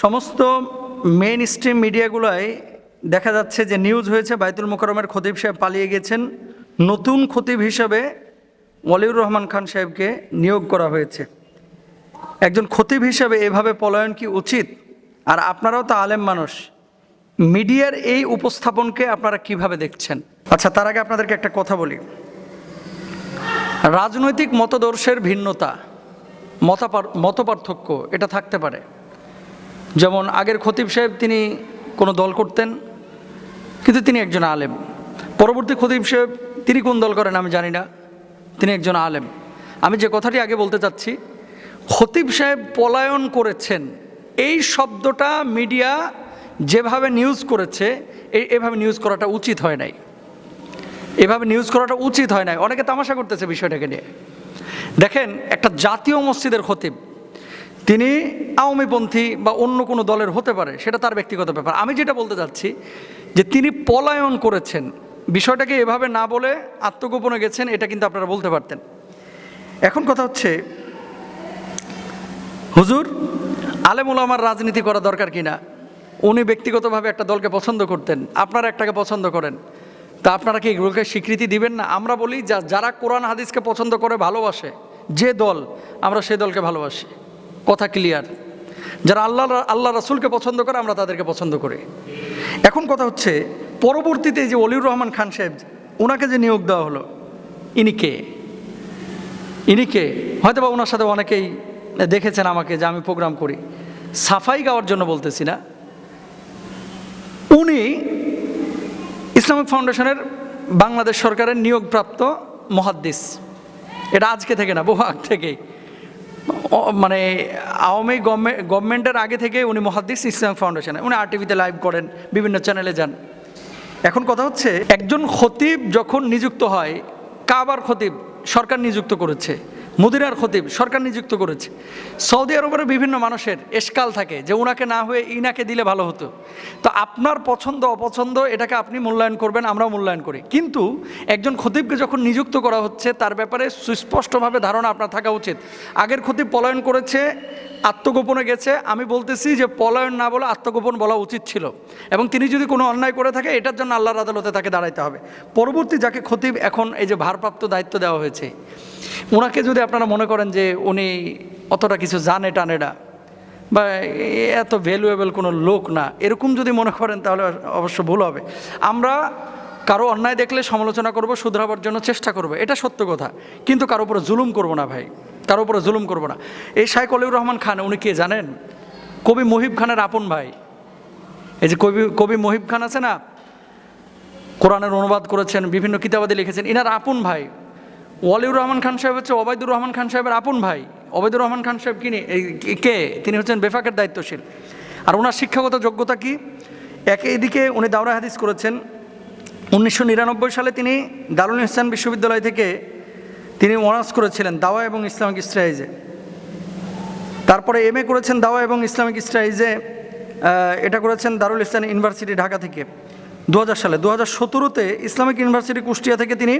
সমস্ত main stream মিডিয়াগুলোয় দেখা যাচ্ছে যে নিউজ হয়েছে, বাইতুল মোকরমের খতিব সাহেব পালিয়ে গেছেন। নতুন খতিব হিসাবে ওয়ালিউর রহমান খান সাহেবকে নিয়োগ করা হয়েছে। একজন খতিব হিসাবে এভাবে পলায়ন কি উচিত? আর আপনারাও তো আলেম মানুষ। মিডিয়ার এই উপস্থাপনকে আপনারা কীভাবে দেখছেন? আচ্ছা তার আগে আপনাদেরকে একটা কথা বলি। রাজনৈতিক মতদর্শের ভিন্নতা, মতাপার, মতপার্থক্য, এটা থাকতে পারে। যেমন আগের খতিব সাহেব তিনি কোনো দল করতেন, কিন্তু তিনি একজন আলেম। পরবর্তী খতিব সাহেব তিনি কোন দল করেন আমি জানি না, তিনি একজন আলেম। আমি যে কথাটি আগে বলতে চাচ্ছি, খতিব সাহেব পলায়ন করেছেন, এই শব্দটা মিডিয়া যেভাবে নিউজ করেছে এভাবে নিউজ করাটা উচিত হয় নাই। এভাবে নিউজ করাটা উচিত হয় নাই। অনেকে তামাশা করতেছে বিষয়টাকে নিয়ে। দেখেন, একটা জাতীয় মসজিদের খতিব তিনি আওয়ামীপন্থী বা অন্য কোনো দলের হতে পারে, সেটা তার ব্যক্তিগত ব্যাপার। আমি যেটা বলতে চাচ্ছি যে তিনি পলায়ন করেছেন। বিষয়টাকে এভাবে না বলে আত্মগোপনে গেছেন, এটা কিন্তু আপনারা বলতে পারতেন। এখন কথা হচ্ছে, হুজুর আলেমুল আমার রাজনীতি করা দরকার কিনা? উনি ব্যক্তিগতভাবে একটা দলকে পছন্দ করতেন, আপনারা একটাকে পছন্দ করেন। তা আপনারা কি এগুলোকে স্বীকৃতি দিবেন না? আমরা বলি, যা যারা কোরআন, হাদিসকে পছন্দ করে, ভালোবাসে, যে দল, আমরা সে দলকে ভালোবাসি। কথা ক্লিয়ার। যারা আল্লাহ আল্লাহ রাসুলকে পছন্দ করে, আমরা তাদেরকে পছন্দ করি। এখন কথা হচ্ছে, পরবর্তীতে যে অলিউর রহমান খান সাহেব, ওনাকে যে নিয়োগ দেওয়া হলো, ইনি কে? ইনি কে? হয়তো বা ওনার সাথে অনেকেই দেখেছেন আমাকে যে আমি প্রোগ্রাম করি। সাফাই গাওয়ার জন্য বলতেছি না। উনি ইসলামিক ফাউন্ডেশনের বাংলাদেশ সরকারের নিয়োগপ্রাপ্ত মহাদ্দিস। এটা আজকে থেকে না, বহু আগ থেকেই। মানে আওয়ামী গভর্নমেন্ট গভর্নমেন্টের আগে থেকে উনি মহাদ্দিস ইসলাম ফাউন্ডেশনে, উনি আর টিভিতে লাইভ করেন, বিভিন্ন চ্যানেলে যান। এখন কথা হচ্ছে, একজন খতিব যখন নিযুক্ত হয়, কাবার খতিব সরকার নিযুক্ত করেছে। মদিনার খতিব সরকার নিযুক্ত করেছে। সৌদি আরবের বিভিন্ন মানুষের এসকাল থাকে যে ওনাকে না হয়ে ইনাকে দিলে ভালো হতো। তো আপনার পছন্দ, অপছন্দ, এটাকে আপনি মূল্যায়ন করবেন, আমরাও মূল্যায়ন করি। কিন্তু একজন খতিবকে যখন নিযুক্ত করা হচ্ছে, তার ব্যাপারে সুস্পষ্টভাবে ধারণা আপনার থাকা উচিত। আগের খতিব পলায়ন করেছে আত্মগোপনে গেছে। আমি বলতেছি যে পলায়ন না বলে আত্মগোপন বলা উচিত ছিল। এবং তিনি যদি কোনো অন্যায় করে থাকে, এটার জন্য আল্লাহর আদালতে তাকে দাঁড়াইতে হবে। পরবর্তী যাকে খতিব, এখন এই যে ভারপ্রাপ্ত দায়িত্ব দেওয়া হয়েছে ওনাকে যদি আপনারা মনে করেন যে উনি অতটা কিছু জানে টানে না, বা এত ভ্যালুয়েবল কোনো লোক না, এরকম যদি মনে করেন তাহলে অবশ্য ভুল হবে। আমরা কারও অন্যায় দেখলে সমালোচনা করব, শুধরাবার জন্য চেষ্টা করব, এটা সত্য কথা। কিন্তু কারও উপরে জুলুম করব না ভাই। কারও উপরে জুলুম করব না। এই শাইখ অলিউর রহমান খান, উনি কে জানেন? কবি মহিব খানের আপন ভাই। এই যে কবি কবি মহিব খান আছে না? কোরআনের অনুবাদ করেছেন, বিভিন্ন কিতাবাদি লিখেছেন। ইনার আপন ভাই। ওয়ালিউর রহমান খান সাহেব হচ্ছে ওবায়দুর রহমান খান সাহেবের আপন ভাই। ওবায়দুর রহমান খান সাহেব কিনি কে তিনি হচ্ছেন বেফাকের দায়িত্বশীল। আর ওনার শিক্ষাগত যোগ্যতা কি? একে এদিকে উনি দাওরা হাদিস করেছেন। উনিশশো নিরানব্বই সালে তিনি দারুল ইসলাম বিশ্ববিদ্যালয় থেকে তিনি অনার্স করেছিলেন দাওয়া এবং ইসলামিক স্ট্রাইজে। তারপরে এম এ করেছেন দাওয়া এবং ইসলামিক স্ট্রাইজে এটা করেছেন দারুল ইসলাম ইউনিভার্সিটি ঢাকা থেকে। দু হাজার সালে দু হাজার সতেরোতে ইসলামিক ইউনিভার্সিটি কুষ্টিয়া থেকে তিনি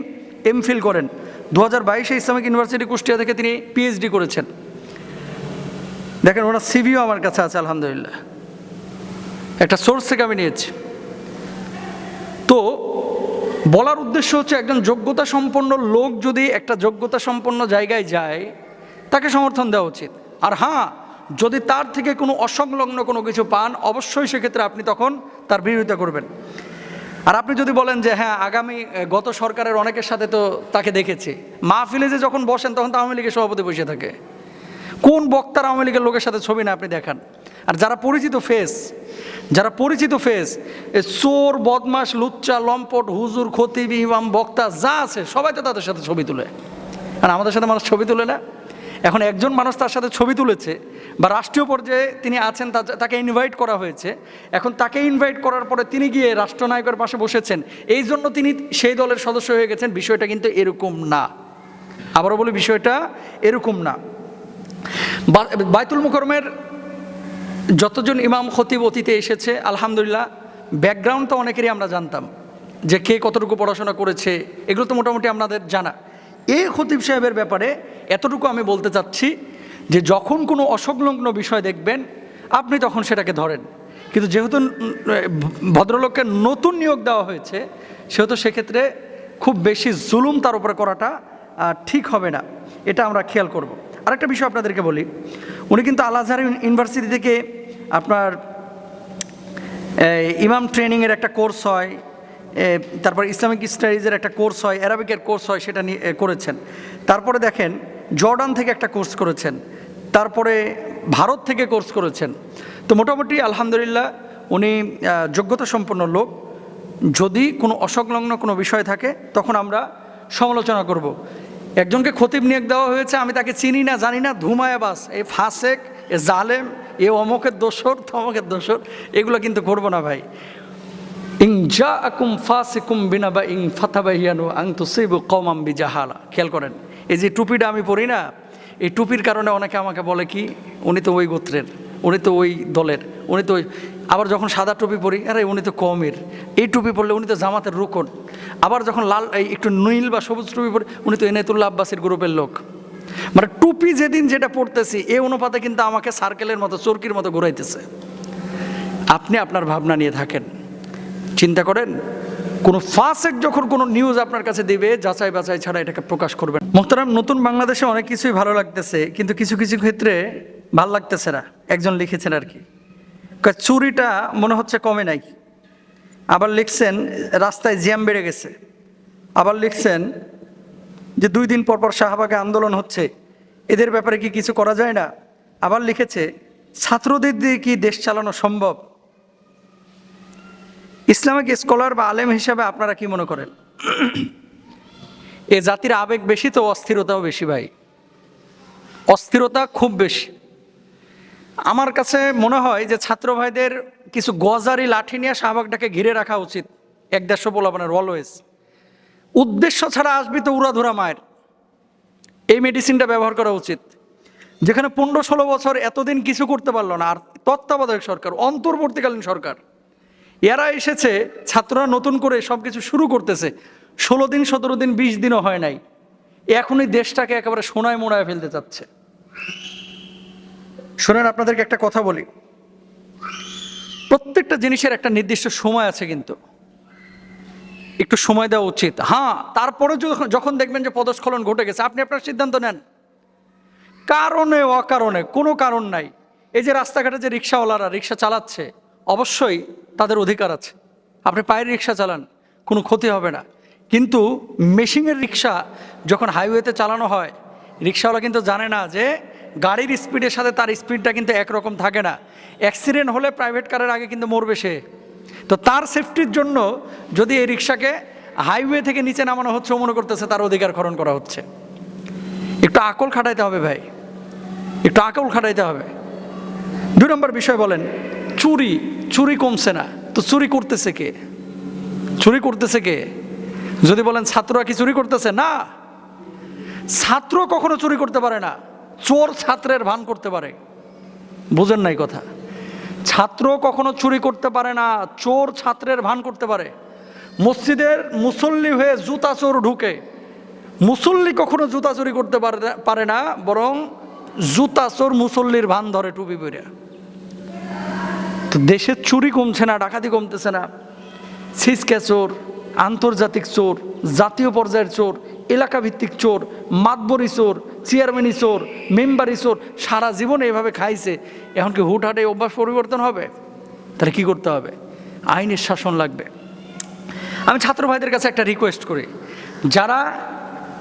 এমফিল করেন। দু হাজার বাইশে ইসলামিক ইউনিভার্সিটি কুষ্টিয়া থেকে তিনি পিএইচডি করেছেন। দেখেন, ওনার সিভিও আমার কাছে আছে, আলহামদুলিল্লাহ। একটা সোর্স থেকে আমি নিয়েছি। তো বলার উদ্দেশ্য হচ্ছে একজন যোগ্যতা সম্পন্ন লোক যদি একটা যোগ্যতা সম্পন্ন জায়গায় যায়, তাকে সমর্থন দেওয়া উচিত। আর হ্যাঁ যদি তার থেকে কোনো অসংলগ্ন কোনো কিছু পান, অবশ্যই সেক্ষেত্রে আপনি তখন তার বিরোধিতা করবেন। আর আপনি যদি বলেন যে হ্যাঁ আগামী গত সরকারের অনেকের সাথে তো তাকে দেখেছি। মাহফিলে যে যখন বসেন, তখন তো আওয়ামী লীগের সভাপতি বসে থাকে। কোন বক্তার আওয়ামী লীগের লোকের সাথে ছবি না আপনি দেখান? আর যারা পরিচিত ফেস যারা পরিচিত ফেস চোর বদমাস লুচ্চা, লম্পট, হুজুর, খতিব, ইমাম, বক্তা, যা আছে, সবাই তো তাদের সাথে ছবি তুলে। আর আমাদের সাথে মানুষ ছবি তুলে না? এখন একজন মানুষ তার সাথে ছবি তুলেছে বা রাষ্ট্রীয় পর্যায়ে তিনি আছেন তাকে ইনভাইট করা হয়েছে। এখন তাকে ইনভাইট করার পরে তিনি গিয়ে রাষ্ট্রনায়কের পাশে বসেছেন। এই জন্য তিনি সেই দলের সদস্য হয়ে গেছেন। বিষয়টা কিন্তু এরকম না। আবারও বলি, বিষয়টা এরকম না। বাইতুল মুকরমের যতজন ইমাম, খতিব অতীতে এসেছে, আলহামদুলিল্লাহ ব্যাকগ্রাউন্ড তো অনেকেরই আমরা জানতাম যে কে কতটুকু পড়াশোনা করেছে, এগুলো তো মোটামুটি আপনাদের জানা। এই খতিব সাহেবের ব্যাপারে এতটুকু আমি বলতে চাচ্ছি যে যখন কোনো অসংলগ্ন বিষয় দেখবেন, আপনি তখন সেটাকে ধরেন। কিন্তু যেহেতু ভদ্রলোককে নতুন নিয়োগ দেওয়া হয়েছে, সেহেতু সেক্ষেত্রে খুব বেশি জুলুম তার উপরে করাটা ঠিক হবে না। এটা আমরা খেয়াল করব। আরেকটা বিষয় আপনাদেরকে বলি উনি কিন্তু আল আজহার ইউনিভার্সিটি থেকে আপনার ইমাম ট্রেনিংয়ের একটা কোর্স হয় তারপর ইসলামিক স্টাডিজের একটা কোর্স হয়, অ্যারাবিকের কোর্স হয়, সেটা নিয়ে করেছেন। তারপরে দেখেন, জর্ডান থেকে একটা কোর্স করেছেন, তারপরে ভারত থেকে কোর্স করেছেন। তো মোটামুটি আলহামদুলিল্লাহ উনি যোগ্যতা সম্পন্ন লোক। যদি কোনো অসংলগ্ন কোনো বিষয় থাকে, তখন আমরা সমালোচনা করব। একজনকে খতিব নিয়োগ দেওয়া হয়েছে, আমি তাকে চিনি না, জানি না, ধুমায় বাস। এই ফাসেক, এ জালেম, এ অমকের দোসর তমকের দোসর এগুলো কিন্তু করব না ভাই। ইং জা আকুম ফাসিকুম বিনা বা ইং ফাতাবাহিয়ানু আং তুসিবু কমাম বি জাহালা খেয়াল করেন, এই যে টুপিটা আমি পরি না, এই টুপির কারণে অনেকে আমাকে বলে কি, উনি তো ওই গোত্রের। উনি তো ওই দলের, উনি তো ওই, আবার যখন সাদা টুপি পরি, আরে উনি তো কমের। এই টুপি পরলে উনি তো জামাতের রুকন। আবার যখন লাল একটু নীল বা সবুজ টুপি পরে, উনি তো এনায়তুল্লাহ আব্বাসের গ্রুপের লোক। মানে টুপি যেদিন যেটা পড়তেছি এই অনুপাতে কিন্তু আমাকে সার্কেলের মতো, চরকির মতো ঘুরাইতেছে। আপনি আপনার ভাবনা নিয়ে থাকেন। চিন্তা করেন, কোনো ফাসেক যখন কোনো নিউজ আপনার কাছে দেবে, যাচাই বাছাই ছাড়া এটাকে প্রকাশ করবেন মোহতারাম, নতুন বাংলাদেশে অনেক কিছুই ভালো লাগতেছে, কিন্তু কিছু কিছু ক্ষেত্রে ভালো লাগতেছে না, একজন লিখেছেন আর কি। চুরিটা মনে হচ্ছে কমে নাই। আবার লিখছেন, রাস্তায় জ্যাম বেড়ে গেছে। আবার লিখছেন যে দুই দিন পরপর পর শাহবাগে আন্দোলন হচ্ছে। এদের ব্যাপারে কি কিছু করা যায় না? আবার লিখেছে, ছাত্রদের দিয়ে কি দেশ চালানো সম্ভব? ইসলামিক স্কলার বা আলেম হিসাবে আপনারা কি মনে করেন? এ জাতির আবেগ বেশি তো অস্থিরতাও বেশি ভাই। অস্থিরতা খুব বেশি। আমার কাছে মনে হয় যে ছাত্র ভাইদের কিছু গজারি লাঠি নিয়ে শাহবাগটাকে ঘিরে রাখা উচিত। এক দেড়শো পোলাপানের অলওয়েজ উদ্দেশ্য ছাড়া আসবি তো উড়াধুরা মায়ের। এই মেডিসিনটা ব্যবহার করা উচিত। যেখানে পনেরো ষোলো বছর এতদিন কিছু করতে পারল না, আর তত্ত্বাবধায়ক সরকার, অন্তর্বর্তীকালীন সরকার। এরা এসেছে, ছাত্ররা নতুন করে সব কিছু শুরু করতেছে। ষোলো দিন, সতেরো দিন, বিশ দিনও হয় নাই। এখনই দেশটাকে একেবারে সোনায় মোড়ায় ফেলতে চাচ্ছে। শোনেন, আপনাদেরকে একটা কথা বলি। প্রত্যেকটা জিনিসের একটা নির্দিষ্ট সময় আছে কিন্তু। একটু সময় দেওয়া উচিত। হ্যাঁ তারপরে যখন- দেখবেন যে পদস্খলন ঘটে গেছে, আপনি আপনার সিদ্ধান্ত নেন। কারণে, অকারণে, কোনো কারণ নাই। এই যে রাস্তাঘাটে যে রিক্সাওয়ালারা রিক্সা চালাচ্ছে, অবশ্যই তাদের অধিকার আছে। আপনি পায়ের রিক্সা চালান, কোনো ক্ষতি হবে না। কিন্তু মেশিনের রিক্সা যখন হাইওয়েতে চালানো হয়, রিক্সাওয়ালা কিন্তু জানে না যে গাড়ির স্পিডের সাথে তার স্পিডটা কিন্তু একরকম থাকে না। অ্যাক্সিডেন্ট হলে প্রাইভেট কারের আগে কিন্তু মরবে সে। তো তার সেফটির জন্য যদি এই রিক্সাকে হাইওয়ে থেকে নিচে নামানো হচ্ছে মনে করতেছে তার অধিকার খরণ করা হচ্ছে। একটু আকল খাটাইতে হবে ভাই। একটু আকল খাটাইতে হবে। দুই নম্বর বিষয় বলেন, চুরি চুরি কমছে না। তো চুরি করতেছে কে? চুরি করতেছে কে? যদি বলেন ছাত্ররা কি চুরি করতেছে? না। ছাত্র কখনো চুরি করতে পারে না। চোর ছাত্রের ভান করতে পারে। বুঝেন নাই কথা? ছাত্র কখনো চুরি করতে পারে না, চোর ছাত্রের ভান করতে পারে। মসজিদের মুসল্লি হয়ে জুতা চোর ঢুকে। মুসল্লি কখনো জুতা চুরি করতে পারে না- বরং জুতা চোর মুসল্লির ভান ধরে টুপি পরে তো দেশের চুরি কমছে না, ডাকাতি কমতেছে না। সিসকে চোর, আন্তর্জাতিক চোর, জাতীয় পর্যায়ের চোর এলাকা ভিত্তিক চোর, মাতবরি চোর চেয়ারম্যানি চোর মেম্বারি চোর, সারা জীবন এভাবে খাইছে। এখন কি হুটহাটে অভ্যাস পরিবর্তন হবে? তাহলে কি করতে হবে? আইনের শাসন লাগবে। আমি ছাত্র ভাইদের কাছে একটা রিকোয়েস্ট করি। যারা,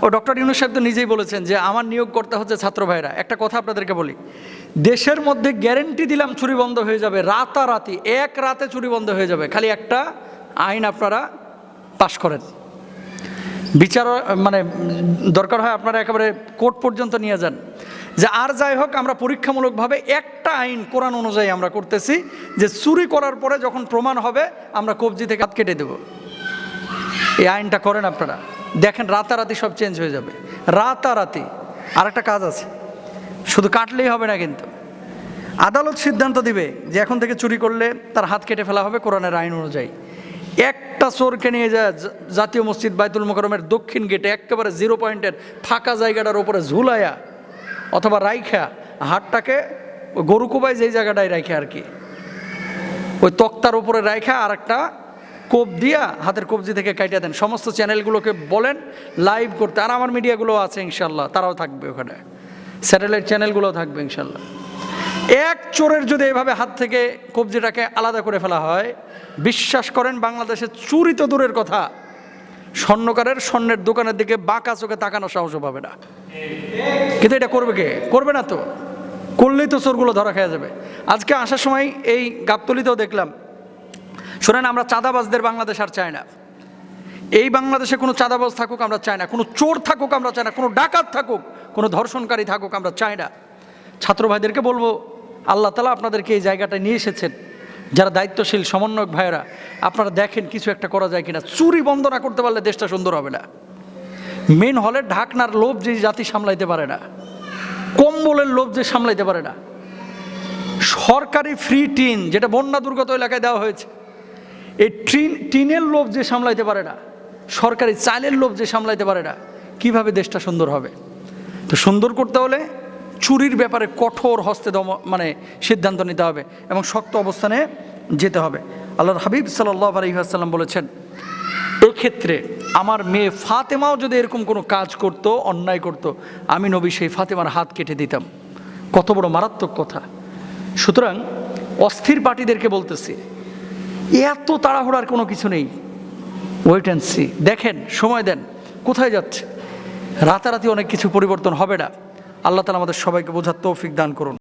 ও ডক্টর ইউনুস সাহেব তো নিজেই বলেছেন যে আমার নিয়োগ করতে হচ্ছে ছাত্র ভাইরা একটা কথা আপনাদেরকে বলি। দেশের মধ্যে গ্যারেন্টি দিলাম চুরি বন্ধ হয়ে যাবে, রাতারাতি, এক রাতে চুরি বন্ধ হয়ে যাবে। খালি একটা আইন আপনারা পাশ করেন। বিচার মানে দরকার হয় আপনারা একেবারে কোর্ট পর্যন্ত নিয়ে যান। যে আর যাই হোক, আমরা পরীক্ষামূলকভাবে একটা আইন, কোরআন অনুযায়ী আমরা করতেছি, যে চুরি করার পরে যখন প্রমাণ হবে, আমরা কবজি থেকে হাত কেটে দেব। এই আইনটা করেন আপনারা। দেখেন, রাতারাতি সব চেঞ্জ হয়ে যাবে। রাতারাতি। আর একটা কাজ আছে। শুধু কাটলেই হবে না কিন্তু। আদালত সিদ্ধান্ত দিবে যে এখন থেকে চুরি করলে তার হাত কেটে ফেলা হবে কোরআনের আইন অনুযায়ী। একটা চোরকে নিয়ে যায় জাতীয় মসজিদ বাইতুল মোকরমের দক্ষিণ গেটে, একেবারে জিরো পয়েন্টের ফাঁকা জায়গাটার ওপরে ঝুলাইয়া অথবা রাইখা হাটটাকে গরু কোবায় যেই জায়গাটায় রাখে আর কি। ওই তক্তার উপরে রাইখা আর একটা কোপ দিয়া হাতের কবজি থেকে কাটিয়ে দেন। সমস্ত চ্যানেলগুলোকে বলেন লাইভ করতে। আর আমার মিডিয়াগুলো আছে ইনশাল্লাহ, তারাও থাকবে ওখানে। স্যাটেলাইট চ্যানেলগুলোও থাকবে ইনশাল্লাহ। এক চোরের যদি এভাবে হাত থেকে কবজিটাকে আলাদা করে ফেলা হয়, বিশ্বাস করেন বাংলাদেশে চুরি তো দূরের কথা। স্বর্ণকারের স্বর্ণের দোকানের দিকে বাঁকা চোখে তাকানো সাহসও পাবে না। কিন্তু এটা করবে কে? করবে না তো। করলেই তো চোরগুলো ধরা খেয়ে যাবে। আজকে আসার সময় এই গাবতলিতেও দেখলাম। শোনেন, আমরা চাঁদাবাজদের বাংলাদেশ আর চাই না। এই বাংলাদেশে কোনো চাঁদাবাজ থাকুক আমরা চাই না। কোনো চোর থাকুক আমরা চাই না। কোনো ডাকাত থাকুক, কোনো ধর্ষণকারী থাকুক আমরা চাই না। ছাত্র ভাইদেরকে বলব আল্লাহ তালা আপনাদেরকে এই জায়গাটায় নিয়ে এসেছেন। যারা দায়িত্বশীল, সমন্বয়ক ভাইয়েরা, আপনারা দেখেন কিছু একটা করা যায় কিনা। চুরি বন্ধ না করতে পারলে দেশটা সুন্দর হবে না। মেন হলে ঢাকনার লোভ যে জাতি সামলাইতে পারে না। কম্বলের লোভ যে সামলাইতে পারে না। সরকারি ফ্রি টিন, যেটা বন্যা দুর্গত এলাকায় দেওয়া হয়েছে, এই টিন, টিনের লোভ যে সামলাইতে পারে না, সরকারি চালের লোভ যে সামলাইতে পারে না, কীভাবে দেশটা সুন্দর হবে? তো সুন্দর করতে হলে চুরির ব্যাপারে কঠোর হস্তে দম মানে সিদ্ধান্ত নিতে হবে এবং শক্ত অবস্থানে যেতে হবে। আল্লাহর হাবিব সাল্লাহ আলহিহাসাল্লাম বলেছেন, এক্ষেত্রে আমার মেয়ে ফাতেমাও যদি এরকম কোনো কাজ করতো, অন্যায় করতো, আমি নবী সেই ফাতেমার হাত কেটে দিতাম। কত বড় মারাত্মক কথা। সুতরাং অস্থির পার্টিদেরকে বলতেছি, এত তাড়াহুড়ার কোনো কিছু নেই। ওয়েট অ্যান্ড সি দেখেন, সময় দেন। কোথায় যাচ্ছে? রাতারাতি অনেক কিছু পরিবর্তন হবে না। আল্লাহ তালা আমাদের সবাইকে বোঝার তৌফিক দান করুন।